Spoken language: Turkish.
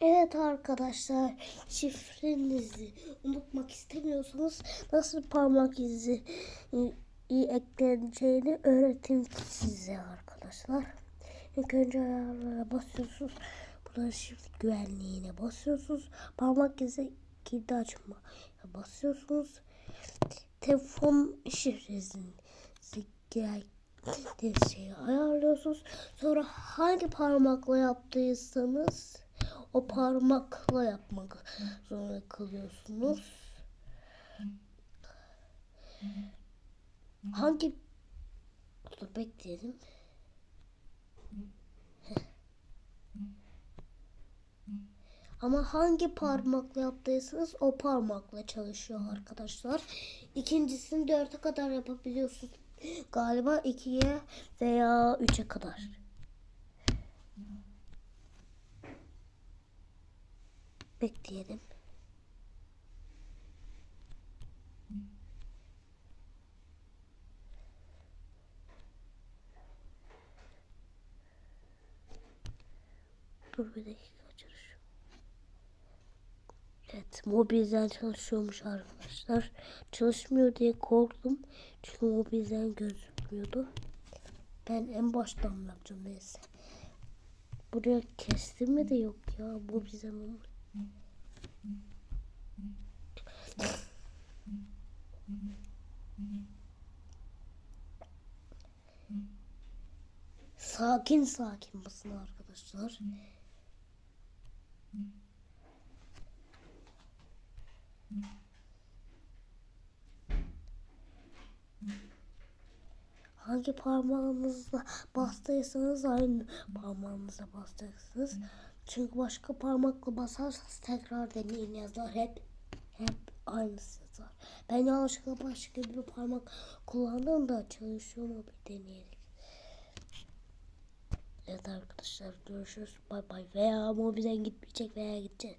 Evet arkadaşlar şifrenizi unutmak istemiyorsanız nasıl parmak izi i- i- ekleneceğini öğreteyim size arkadaşlar. İlk önce ayarlara basıyorsunuz. Burada şifre güvenliğine basıyorsunuz. Parmak izi kilidi açma basıyorsunuz. Telefon şifresini geldiği şeyi ayarlıyorsunuz. Sonra hangi parmakla yaptıysanız o parmakla yapmak zorunda kalıyorsunuz. Hangi Dur bekleyelim. Ama hangi parmakla yaptıysanız o parmakla çalışıyor arkadaşlar. İkincisini dörde kadar yapabiliyorsunuz. Galiba ikiye veya üçe kadar. Bekleyelim. Dur bir dakika çalışıyor. Evet mobilden çalışıyormuş arkadaşlar. Çalışmıyor diye korktum. Çünkü mobilden gözükmüyordu. Ben en baştan yapacağım neyse. Buraya kestirme de yok ya. Mobilden olmuş. Sakin sakin basın arkadaşlar. Hangi parmağınızla bastıysanız aynı parmağınızla basacaksınız. Çünkü başka parmakla basarsanız tekrar deneyin yazar. Hep hep aynısı yazar. Ben yanlışlıkla başka bir parmak kullandım da çalışıyor mu bir deneyelim. Evet arkadaşlar görüşürüz. Bay bay. Veya mobilden gitmeyecek veya gidecek.